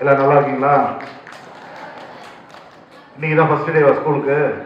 எல்லாம் நல்லா இருக்கீங்களா? இன்னைக்கு தான் ஃபர்ஸ்ட் டேவா ஸ்கூலுக்கு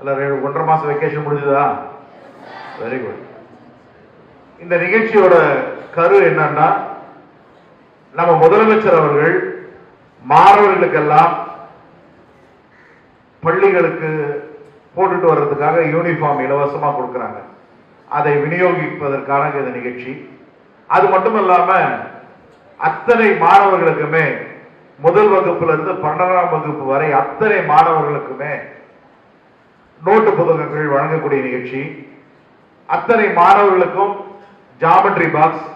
எல்லாம் ரெண்டு- ஒன்றரை மாதம் வெக்கேஷன் முடிஞ்சுதா? வெரி குட் இந்த நிகழ்ச்சியோட கரு என்னன்னா நம்ம முதலமைச்சர் அவர்கள் மாணவர்களுக்கெல்லாம் பள்ளிகளுக்கு போட்டுட்டு வர்றதுக்காக யூனிஃபார்ம் இலவசமாக கொடுக்குறாங்க. அதை விநியோகிப்பதற்கான இந்த நிகழ்ச்சி. அது மட்டும் இல்லாமல் அத்தனை மாணவர்களுக்குமே முதல் வகுப்புல இருந்து பன்னெண்டாம் வகுப்பு வரை அத்தனை மாணவர்களுக்குமே நோட்டு புத்தகங்கள் வழங்கக்கூடிய நிகழ்ச்சி. அத்தனை மாணவர்களுக்கும் ஜாமெட்ரி பாக்ஸ்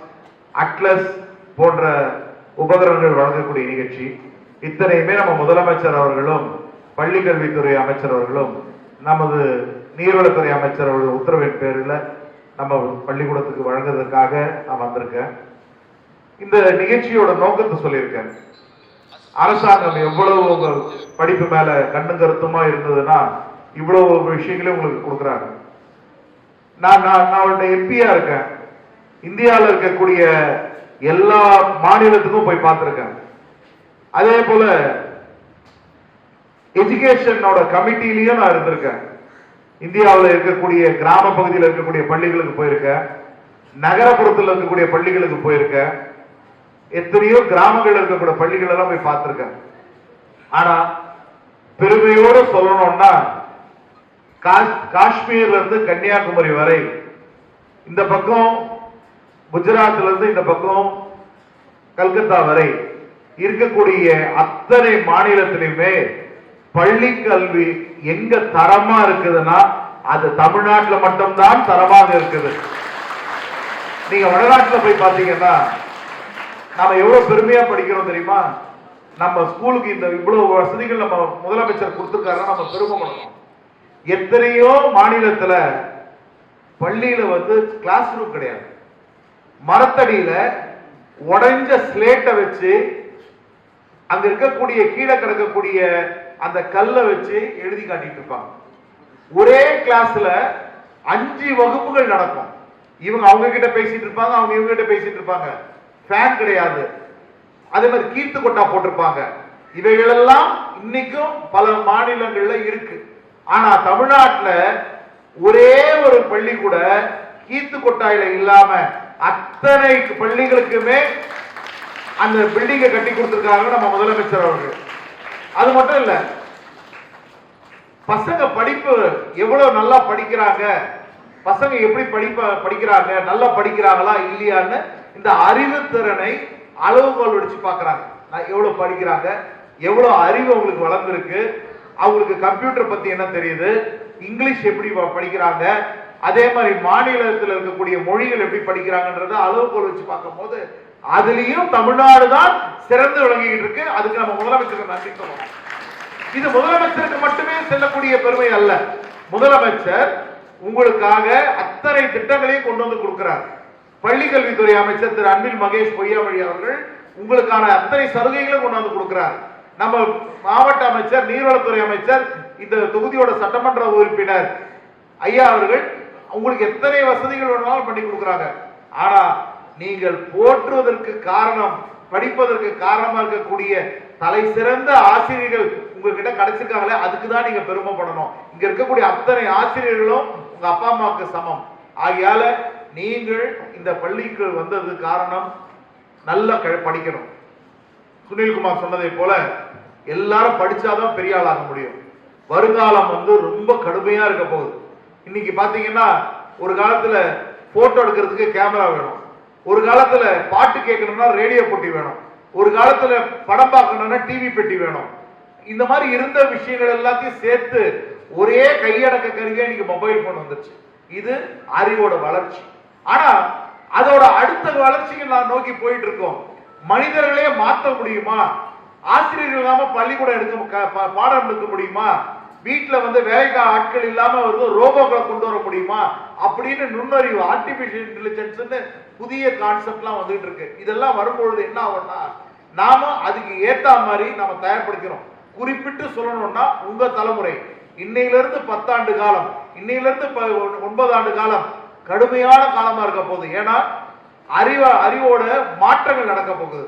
அட்லஸ் போன்ற உபகரணங்கள் வழங்கக்கூடிய நிகழ்ச்சி. இத்தனையுமே நம்ம முதலமைச்சர் அவர்களும் பள்ளிக்கல்வித்துறை அமைச்சர் அவர்களும் நமது நீர்வளத்துறை அமைச்சர் அவர்கள் உத்தரவின் பேரில் நம்ம பள்ளிக்கூடத்துக்கு வழங்குவதற்காக நான் வந்திருக்கேன். இந்த நிகழ்ச்சியோட நோக்கத்தை சொல்லியிருக்கேன். அரசாங்கம் எவ்வளவு உங்க படிப்பு மேல கண்ணும் கருத்துமா இருந்ததுன்னா இவ்வளவு விஷயங்களையும் உங்களுக்கு கொடுக்குறாங்க. நான் நான் நான் அவருடைய எம்பியா இருக்கேன். இந்தியாவில் இருக்கக்கூடிய எல்லா மாநிலத்துக்கும் போய் பார்த்துருக்கேன். அதே போல எஜுகேஷனோட கமிட்டிலையும் நான் இருந்திருக்கேன். இந்தியாவில் இருக்கக்கூடிய கிராம பகுதியில் இருக்கக்கூடிய பள்ளிகளுக்கு போயிருக்கேன். நகரப்புறத்தில் இருக்கக்கூடிய பள்ளிகளுக்கு போயிருக்கேன். எத்தனையோ கிராமங்கள் இருக்கக்கூடிய பள்ளிகள் எல்லாம் போய் பார்த்திருக்கேன். ஆனா பெருமையோடு சொல்லணும்னா காஷ்- காஷ்மீர்ல இருந்து கன்னியாகுமரி வரை இந்த பக்கம் குஜராத்ல இருந்து இந்த பக்கம் கல்கத்தா வரை இருக்கக்கூடிய அத்தனை மாநிலத்திலுமே பள்ளி கல்வி எங்க தரமா இருக்குதுன்னா அது தமிழ்நாட்டில் மட்டும்தான் தரமாக இருக்குது. நீங்க வடநாட்டில் போய் பார்த்தீங்கன்னா நாம எவ்வளவு பெருமையா படிக்கிறோம் தெரியுமா? நம்ம ஸ்கூலுக்கு இந்த இவ்வளவு வசதிகள் நம்ம முதலமைச்சர் கொடுத்திருக்காருன்னா நம்ம பெருமைப்படணும். எத்தனையோ மாநிலத்துல பள்ளியில வந்து கிளாஸ் ரூம் கிடையாது. மரத்தடியில உடைஞ்ச ஸ்லேட்டை வச்சு அங்க இருக்கக்கூடிய கீழே கிடக்கக்கூடிய அந்த கல்லை வச்சு எழுதி காட்டிட்டு இருப்பாங்க. ஒரே கிளாஸ்ல அஞ்சு வகுப்புகள் நடக்கும். இவங்க அவங்க கிட்ட பேசிட்டு இருப்பாங்க அவங்க இவங்க கிட்ட பேசிட்டு இருப்பாங்க. ஃபேன் கிடையாது. அதே மாதிரி கீர்த்து கொட்டா போட்டிருப்பாங்க. இவைகளெல்லாம் இன்னைக்கும் பல மாநிலங்கள்ல இருக்கு. ஆனா தமிழ்நாட்டில் ஒரே ஒரு பள்ளி கூட கீர்த்து கொட்டாயில இல்லாம அத்தனை பள்ளிகளுக்குமே அந்த பில்டிங்கை கட்டி கொடுத்துருக்காங்க நம்ம முதலமைச்சர் அவர்கள். அது மட்டும் இல்ல பசங்க படிப்பு எவ்வளவு நல்லா படிக்கிறாங்க பசங்க எப்படி படிப்ப படிக்கிறாங்க நல்லா படிக்கிறாங்களா இல்லையான்னு இந்த அறிவு திறனை அளவுகோல் வடிச்சு பார்க்கறாங்க. எவ்வளவு படிக்கிறாங்க? எவ்வளவு அறிவு அவங்களுக்கு வளர்ந்துருக்கு? அவங்களுக்கு கம்ப்யூட்டர் பத்தி என்ன தெரியுது? இங்கிலீஷ் எப்படி படிக்கிறாங்க? அதே மாதிரி மாநிலத்தில் இருக்கக்கூடிய மொழிகள் எப்படி படிக்கிறாங்கன்றத அளவுகோல் வச்சு பார்க்கும்போது அதுலயும் தமிழ்நாடு தான் சிறந்து விளங்கிட்டு இருக்கு. அதுக்கு நம்ம முதலமைச்சருக்கு நன்றி சொல்லணும். இது முதலமைச்சருக்கு மட்டுமே செல்லக்கூடிய பெருமை அல்ல. முதலமைச்சர் உங்களுக்காக அத்தனை திட்டங்களையும் கொண்டு வந்து கொடுக்கிறார். பள்ளி கல்வித்துறை அமைச்சர் திரு அன்பில் மகேஷ் பொய்யாமொழி அவர்கள் உங்களுக்கான அத்தனை சலுகைகளும் கொண்டு வந்து கொடுக்கிறார். நம்ம மாவட்ட அமைச்சர் நீர்வளத்துறை அமைச்சர் இந்த தொகுதியோட சட்டமன்ற உறுப்பினர் ஐயா அவர்கள் உங்களுக்கு எத்தனை வசதிகள் வேணாலும் பண்ணி கொடுக்குறாங்க. ஆனா நீங்கள் போற்றுவதற்கு காரணம் படிப்பதற்கு காரணமா இருக்கக்கூடிய தலை சிறந்த ஆசிரியர்கள் உங்ககிட்ட கிடைச்சிருக்காங்களே அதுக்கு தான் நீங்க பெருமைப்படணும் இங்க இருக்கக்கூடிய அத்தனை ஆசிரியர்களும் உங்க அப்பா அம்மாவுக்கு சமம். ஆகையால நீங்கள் இந்த பள்ளிக்கு வந்தது காரணம் நல்லா க- படிக்கணும். சுனில்குமார் சொன்னதை போல எல்லாரும் படிச்சாதான் பெரிய ஆளாக முடியும். வருங்காலம் வந்து ரொம்ப கடுமையா இருக்க போகுது. இன்னைக்கு பாத்தீங்கன்னா ஒரு காலத்துல போட்டோ எடுக்கிறதுக்கு கேமரா வேணும். ஒரு காலத்துல பாட்டு கேட்கணும்னா ரேடியோ போட்டி வேணும். ஒரு காலத்துல படம் பார்க்கணும்னா டிவி பெட்டி வேணும். இந்த மாதிரி இருந்த விஷயங்கள் எல்லாத்தையும் சேர்த்து ஒரே கையடக்க கருவியா இன்னைக்கு மொபைல் போன் வந்துருச்சு. இது அறிவோட வளர்ச்சி. ஆனா அதோட அடுத்த வளர்ச்சிக்கு நான் நோக்கி போயிட்டு இருக்கோம் மனிதர்களே மாற்ற முடியுமா? ஆசிரியர்கள் இல்லாம பள்ளிக்கூடம் எடுக்க பாடம் எடுக்க முடியுமா? வீட்டுல வந்து வேலைக்கு ஆட்கள் இல்லாம வந்து ரோபோக்களை கொண்டு வர முடியுமா? அப்படின்னு நுண்ணறிவு ஆர்டிபிஷியல் இன்டெலிஜென்ஸ்னு புதிய கான்செப்ட்லாம் வந்துட்டு இருக்கு. இதெல்லாம் வரும்பொழுது என்ன ஆகும்னா நாம அதுக்கு ஏத்த மாதிரி நம்ம தயார்படுத்திக்கிறோம். குறிப்பிட்டு சொல்லணும்னா உங்க தலைமுறை. இன்னையில இருந்து பத்தாண்டு காலம். இன்னையில இருந்து ப- ஒன்பது ஆண்டு காலம். கடுமையான காலமா இருக்க போகுது. ஏன்னா அறிவ அறிவோட மாற்றங்கள் நடக்க போகுது.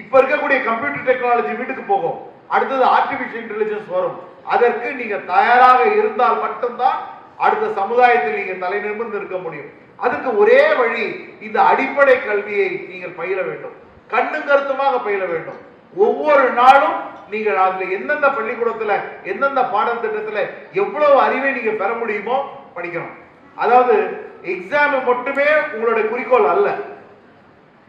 இப்ப இருக்கக்கூடிய கம்ப்யூட்டர் டெக்னாலஜி வீட்டுக்கு போகும். அடுத்தது ஆர்டிபிஷியல் இன்டெலிஜென்ஸ் வரும். அதற்கு நீங்க தயாராக இருந்தால் மட்டும்தான் அடுத்த சமுதாயத்தில் நீங்க தலை நிமிர்ந்து இருக்க முடியும். அதுக்கு ஒரே வழி இந்த அடிப்படை கல்வியை நீங்கள் பயில வேண்டும். கண்ணும் கருத்துமாக பயில வேண்டும். ஒவ்வொரு நாளும் நீங்கள் அதுல எந்தெந்த பள்ளிக்கூடத்துல எந்தெந்த பாடத்திட்டத்துல எவ்வளவு அறிவை நீங்க பெற முடியுமோ படிக்கணும் அதாவது எக்ஸாம் மட்டுமே உங்களுடைய குறிக்கோள் அல்ல.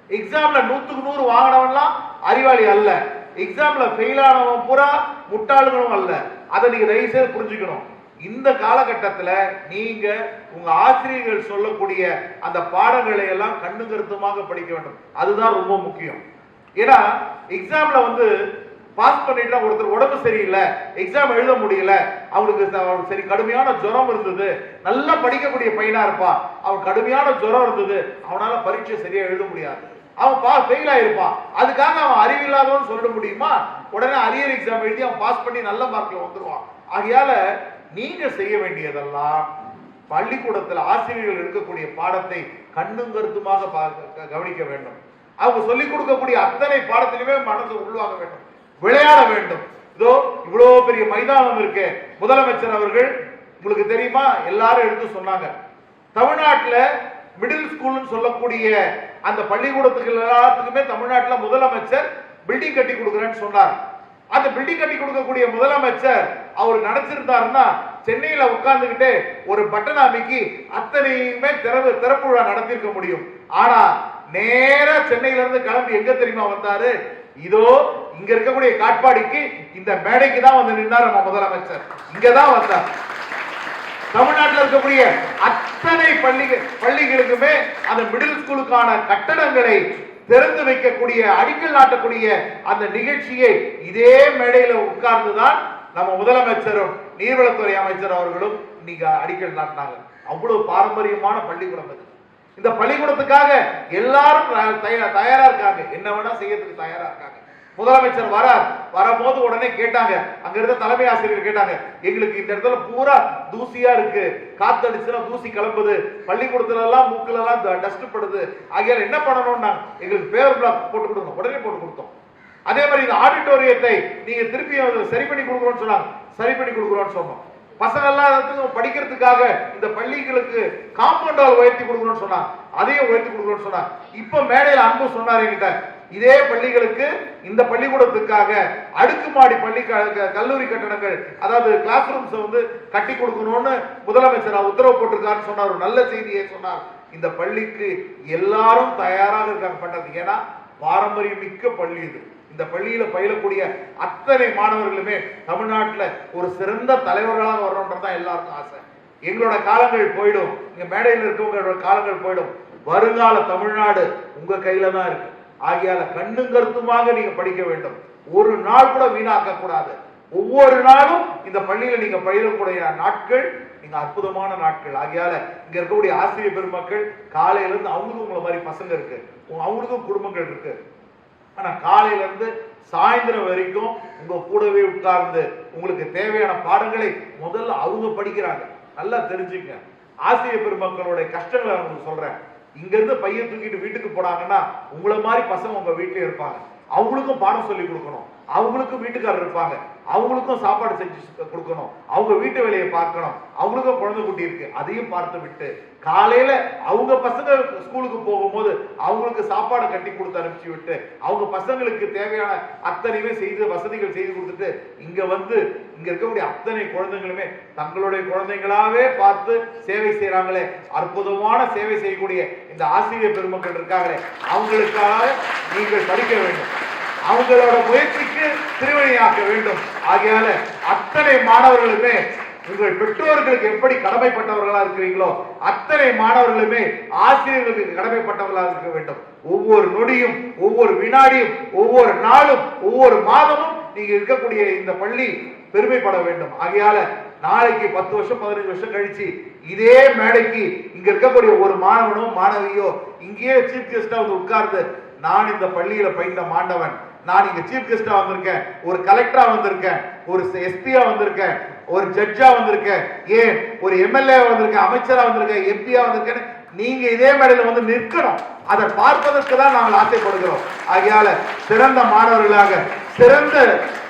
எக்ஸாம்ல நூத்துக்கு நூறு வாங்கினவன்லாம் அறிவாளி அல்ல. எக்ஸாம்ல ஃபெயில் ஆனவன் பூரா முட்டாளுகளும் அல்ல. அதை நீங்க தயவு செய்து புரிஞ்சுக்கணும். இந்த காலகட்டத்தில் நீங்க உங்க ஆசிரியர்கள் சொல்லக்கூடிய அந்த பாடங்களை எல்லாம் கண்ணு கருத்துமாக படிக்க வேண்டும். அதுதான் ரொம்ப முக்கியம். ஏன்னா எக்ஸாம்ல வந்து பாஸ் பண்ணிட்டு ஒருத்தர் உடம்பு சரியில்லை எக்ஸாம் எழுத முடியல அவனுக்கு அவனுக்கு சரி கடுமையான ஜுரம் இருந்தது. நல்லா படிக்கக்கூடிய பையனா இருப்பான் அவன் கடுமையான ஜுரம் இருந்தது. அவனால பரீட்சை சரியா எழுத முடியாது. அவன் பாஸ் ஃபெயில் ஆயிருப்பான் அதுக்காக அவன் அறிவில்லாதவன் சொல்ல முடியுமா? உடனே அரியர் எக்ஸாம் எழுதி அவன் பாஸ் பண்ணி நல்ல மார்க்ல வந்துருவான். ஆகையால நீங்க செய்ய வேண்டியதெல்லாம் பள்ளிக்கூடத்தில் ஆசிரியர்கள் எடுக்கக்கூடிய பாடத்தை கண்ணும் கருத்துமாக கவனிக்க வேண்டும். அவங்க சொல்லிக் கொடுக்கக்கூடிய அத்தனை பாடத்திலுமே மனசு உள்வாங்க வேண்டும். விளையாட வேண்டும். இதோ இவ்வளவு பெரிய மைதானம் இருக்கு. முதலமைச்சர் அவர்கள் உங்களுக்கு தெரியுமா? எல்லாரும் எடுத்து சொன்னாங்க. தமிழ்நாட்டில் மிடில் ஸ்கூல்னு சொல்லக்கூடிய அந்த பள்ளிக்கூடத்துக்கு எல்லாத்துக்குமே தமிழ்நாட்டில் முதலமைச்சர் பில்டிங் கட்டி கொடுக்குறேன்னு சொன்னார். அந்த பில்டிங் கட்டி கொடுக்கக்கூடிய முதலமைச்சர் அவர் நினைச்சிருந்தாருன்னா சென்னையில உட்கார்ந்துகிட்டு ஒரு பட்டன் அமைக்கி அத்தனையுமே திறவு திறப்பு விழா நடத்தியிருக்க முடியும். ஆனா நேரா சென்னையில இருந்து கிளம்பி எங்க தெரியுமா வந்தாரு? இதோ இங்க இருக்கக்கூடிய காட்பாடிக்கு இந்த மேடைக்கு தான் வந்து நின்றார் நம்ம முதலமைச்சர். இங்கதான் வந்தார். தமிழ்நாட்டில் இருக்கக்கூடிய அத்தனை பள்ளிகள் பள்ளிகளுக்குமே அந்த மிடில் ஸ்கூலுக்கான கட்டடங்களை திறந்து வைக்கக்கூடிய அடிக்கல் நாட்டக்கூடிய அந்த நிகழ்ச்சியை இதே மேடையில உட்கார்ந்துதான் நம்ம முதலமைச்சரும் நீர்வளத்துறை அமைச்சர் அவர்களும் இன்னைக்கு அடிக்கல் நாட்டினாங்க. அவ்வளவு பாரம்பரியமான பள்ளிக்கூடம் அது. இந்த பள்ளிக்கூடத்துக்காக எல்லாரும் த- தயாரா இருக்காங்க. என்ன வேணா செய்யறதுக்கு தயாரா இருக்காங்க. முதலமைச்சர் வரார். வரும்போது உடனே கேட்டாங்க. அங்க இருந்த தலைமை ஆசிரியர் கேட்டாங்க. எங்களுக்கு இந்த இடத்துல பூரா தூசியா இருக்கு. காத்தடிச்சுனா தூசி கிளம்புது. பள்ளிக்கூடத்துல எல்லாம் மூக்குல எல்லாம் டஸ்ட் படுது. ஆகியால என்ன பண்ணணும்னா எங்களுக்கு பேர் பிளாக் போட்டு கொடுங்க. உடனே போட்டு கொடுத்தோம். அதே மாதிரி இந்த ஆடிட்டோரியத்தை நீங்க திருப்பி சரி பண்ணி கொடுக்குறோம்னு சொன்னாங்க. சரி பண்ணி கொடுக்குறோம்னு சொன்னோம். பசங்க எல்லாம் படிக்கிறதுக்காக இந்த பள்ளிகளுக்கு காம்பவுண்ட் உயர்த்தி கொடுக்கணும்னு சொன்னாங்க. அதையும் உயர்த்தி கொடுக்கணும்னு சொன்னாங்க. இப்ப மேடையில் அன்பு சொன்னார் என்கிட்ட. இதே பள்ளிகளுக்கு இந்த பள்ளிக்கூடத்துக்காக அடுக்குமாடி பள்ளி கல்லூரி கட்டடங்கள் அதாவது கிளாஸ் ரூம்ஸ் வந்து கட்டி கொடுக்கணும்னு முதலமைச்சர் உத்தரவு போட்டிருக்காருன்னு சொன்னார். ஒரு நல்ல செய்தியை சொன்னார். இந்த பள்ளிக்கு எல்லாரும் தயாராக இருக்காங்க பண்றது ஏன்னா பாரம்பரியம் மிக்க பள்ளி இது. இந்த பள்ளியில பயிலக்கூடிய அத்தனை மாணவர்களுமே தமிழ்நாட்டுல ஒரு சிறந்த தலைவர்களாக வரணுன்றது தான் எல்லாருக்கும் ஆசை. எங்களோட காலங்கள் போயிடும். இங்க மேடையில் இருக்கவங்களோட காலங்கள் போயிடும். வருங்கால தமிழ்நாடு உங்க கையில தான் இருக்கு. ஆகியால கண்ணும் கருத்துமாக நீங்க படிக்க வேண்டும். ஒரு நாள் கூட வீணாக்க கூடாது ஒவ்வொரு நாளும் இந்த பள்ளியில நீங்க பயிலக்கூடிய நாட்கள் நீங்க அற்புதமான நாட்கள். ஆகியால இங்க இருக்கக்கூடிய ஆசிரியர் பெருமக்கள் காலையில இருந்து அவங்களுக்கும் உங்களை மாதிரி பசங்க இருக்கு. அவங்களுக்கும் குடும்பங்கள் இருக்கு. ஆனா காலையில இருந்து சாயந்தரம் வரைக்கும் உங்க கூடவே உட்கார்ந்து உங்களுக்கு தேவையான பாடங்களை முதல்ல அவங்க படிக்கிறாங்க. நல்லா தெரிஞ்சுங்க. ஆசிரியர் பெருமக்களுடைய கஷ்டங்களை நான் உங்களுக்கு சொல்றேன். இங்க இருந்து பையன் தூக்கிட்டு வீட்டுக்கு போனாங்கன்னா உங்களை மாதிரி பசங்க உங்க வீட்டிலே இருப்பாங்க. அவங்களுக்கும் பாடம் சொல்லி கொடுக்கணும். அவங்களுக்கும் வீட்டுக்காரர் இருப்பாங்க. அவங்களுக்கும் சாப்பாடு செஞ்சு கொடுக்கணும். அவங்க வீட்டு வேலையை பார்க்கணும். அவங்களுக்கும் குழந்தை குட்டி இருக்கு. அதையும் பார்த்து விட்டு காலையில அவங்க பசங்க ஸ்கூலுக்கு போகும்போது அவங்களுக்கு சாப்பாடு கட்டி கொடுத்து அனுப்பிச்சு விட்டு அவங்க பசங்களுக்கு தேவையான அத்தனையுமே செய்து வசதிகள் செய்து கொடுத்துட்டு இங்க வந்து இங்க இருக்கக்கூடிய அத்தனை குழந்தைங்களுமே தங்களுடைய குழந்தைங்களாவே பார்த்து சேவை செய்யறாங்களே அற்புதமான சேவை செய்யக்கூடிய இந்த ஆசிரியர் பெருமக்கள் இருக்காங்களே. அவங்களுக்காக நீங்கள் படிக்க வேண்டும். அவங்களோட முயற்சிக்கு திருவணியாக்க வேண்டும். ஆகையால அத்தனை மாணவர்களுமே உங்கள் பெற்றோர்களுக்கு எப்படி கடமைப்பட்டவர்களா இருக்கிறீங்களோ அத்தனை மாணவர்களுமே ஆசிரியர்களுக்கு கடமைப்பட்டவர்களாக இருக்க வேண்டும். ஒவ்வொரு நொடியும் ஒவ்வொரு வினாடியும் ஒவ்வொரு நாளும் ஒவ்வொரு மாதமும் நீங்க இருக்கக்கூடிய இந்த பள்ளி பெருமைப்பட வேண்டும். ஆகையால நாளைக்கு பத்து வருஷம் பதினஞ்சு வருஷம் கழிச்சு இதே மேடைக்கு இங்க இருக்கக்கூடிய ஒரு மாணவனோ மாணவியோ இங்கேயே சீஃப் கெஸ்டா வந்து உட்கார்ந்து நான் இந்த பள்ளியில பயின்ற மாண்டவன். நான் இங்க சீஃப் கெஸ்டா வந்திருக்கேன். ஒரு கலெக்டரா வந்திருக்கேன். ஒரு எஸ்பியா வந்திருக்கேன். ஒரு ஜட்ஜா வந்திருக்கேன். ஏன்? ஒரு எம்எல்ஏ வந்திருக்கேன் அமைச்சரா வந்திருக்கேன் எம்பியா வந்திருக்கேன் நீங்க இதே மேடையில வந்து நிற்கணும். அதை பார்ப்பதற்கு தான் நாங்கள் ஆசைப்படுகிறோம் ஆகையால சிறந்த மாணவர்களாக சிறந்த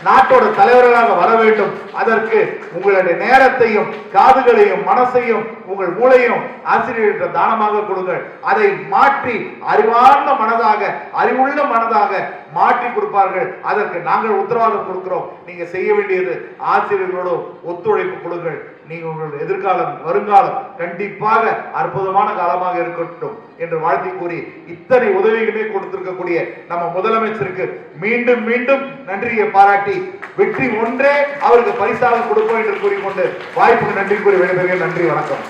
நாட்டோட தலைவர்களாக வர வேண்டும். அதற்கு உங்களுடைய நேரத்தையும் காதுகளையும் மனசையும் உங்கள் மூளையும் ஆசிரியர்கிட்ட தானமாக கொடுங்கள். அதை மாற்றி அறிவார்ந்த மனதாக அறிவுள்ள மனதாக மாற்றி கொடுப்பார்கள். அதற்கு நாங்கள் உத்தரவாதம் கொடுக்கிறோம். நீங்க செய்ய வேண்டியது ஆசிரியர்களோடு ஒத்துழைப்பு கொடுங்கள். நீங்க உங்கள் எதிர்காலம் வருங்காலம் கண்டிப்பாக அற்புதமான காலமாக இருக்கட்டும் என்று வாழ்த்தி கூறி இத்தனை உதவிகளுமே கொடுத்திருக்கக்கூடிய நம்ம முதலமைச்சருக்கு மீண்டும் மீண்டும் நன்றியை பாராட்டி வெற்றி ஒன்றே அவருக்கு பரிசாக கொடுப்போம் என்று கூறிக்கொண்டு வாய்ப்புக்கு நன்றி கூறி விடைபெறுகிறேன். நன்றி வணக்கம்.